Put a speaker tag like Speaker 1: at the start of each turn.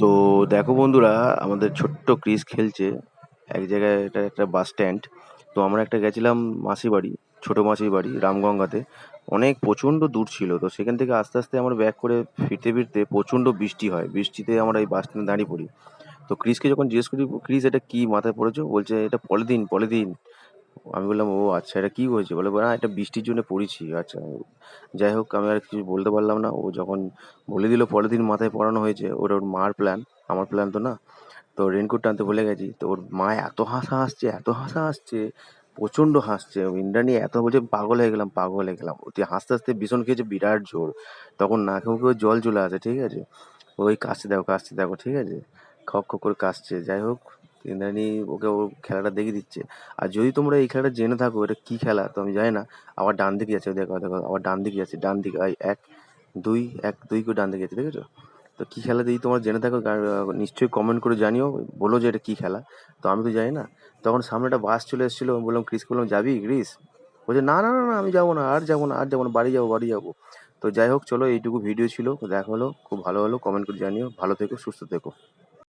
Speaker 1: তো দেখো বন্ধুরা, আমাদের ছোট্ট ক্রিস খেলছে। এক জায়গায় এটা একটা বাস স্ট্যান্ড তো আমরা একটা গেছিলাম মাসি বাড়ি, ছোটো মাসির বাড়ি, রামগঙ্গাতে। অনেক প্রচণ্ড দূর ছিল, তো সেখান থেকে আস্তে আস্তে আমরা ব্যাক করে ফিরতে ফিরতে প্রচণ্ড বৃষ্টি হয়। বৃষ্টিতে আমরা এই বাস স্ট্যান্ডে দাঁড়িয়ে পড়ি। তো ক্রিসকে যখন জিজ্ঞেস করি, ক্রিস, এটা কি মাথায় পড়েছো? বলছে, এটা পলিথিন পলিথিন। আমি বললাম, ও আচ্ছা এটা কি হয়েছে? বলে, না, এটা বৃষ্টির জন্য পড়েছি আচ্ছা যাই হোক, আমি আর কিছু বলতে পারলাম না। ও যখন বলে দিল, পরের দিন মাথায় পড়ানো হয়েছে ওটা ওর মার প্ল্যান আমার প্ল্যান তো না, তো রেনকোটটা আনতে ভুলে গেছি, তো ওর মা এত হাসা হাসছে, এত হাসা হাসছে, প্রচণ্ড হাসছে ইন্দ্রাণী এত বলছে, পাগল হয়ে গেলাম, পাগল হয়ে গেলাম। তুই হাসতে হাসতে ভীষণ খেয়েছে, বিরাট জোর, তখন নাকে মুখে জল চলে আসে, ঠিক আছে? ওই কাশতে দেখো কাশতে দেখো, ঠিক আছে? খক খক করে কাশছে, যাই হোক ইন্দ্রাণী ওকে ও খেলাটা দেখিয়ে দিচ্ছে। আর যদি তোমরা এই খেলাটা জেনে থাকো, এটা কী খেলা? তো আমি জানি না। আবার ডান দিকে যাচ্ছে, দেখো দেখো, আবার ডান দিকে যাচ্ছে, ডান দিকে এক, দুই এক, দুই করে ডান দিকে যাচ্ছে, দেখেছ? তো কী খেলা যদি তোমরা জেনে থাকো নিশ্চয়ই কমেন্ট করে জানিও, বলো যে এটা কী খেলা। তো আমি তো জানি না। তখন সামনে একটা বাস চলে এসেছিল, আমি বললাম, ক্রিস, বললাম, যাবি ক্রিস? বলছে, না না না না, আমি যাব না, আর যাব না, আর যাব না, বাড়ি যাব বাড়ি যাব। তো যাই হোক, চলো, এইটুকু ভিডিও ছিল, দেখা হলো, খুব ভালো হলো কমেন্ট করে জানিও, ভালো থেকো, সুস্থ থেকো।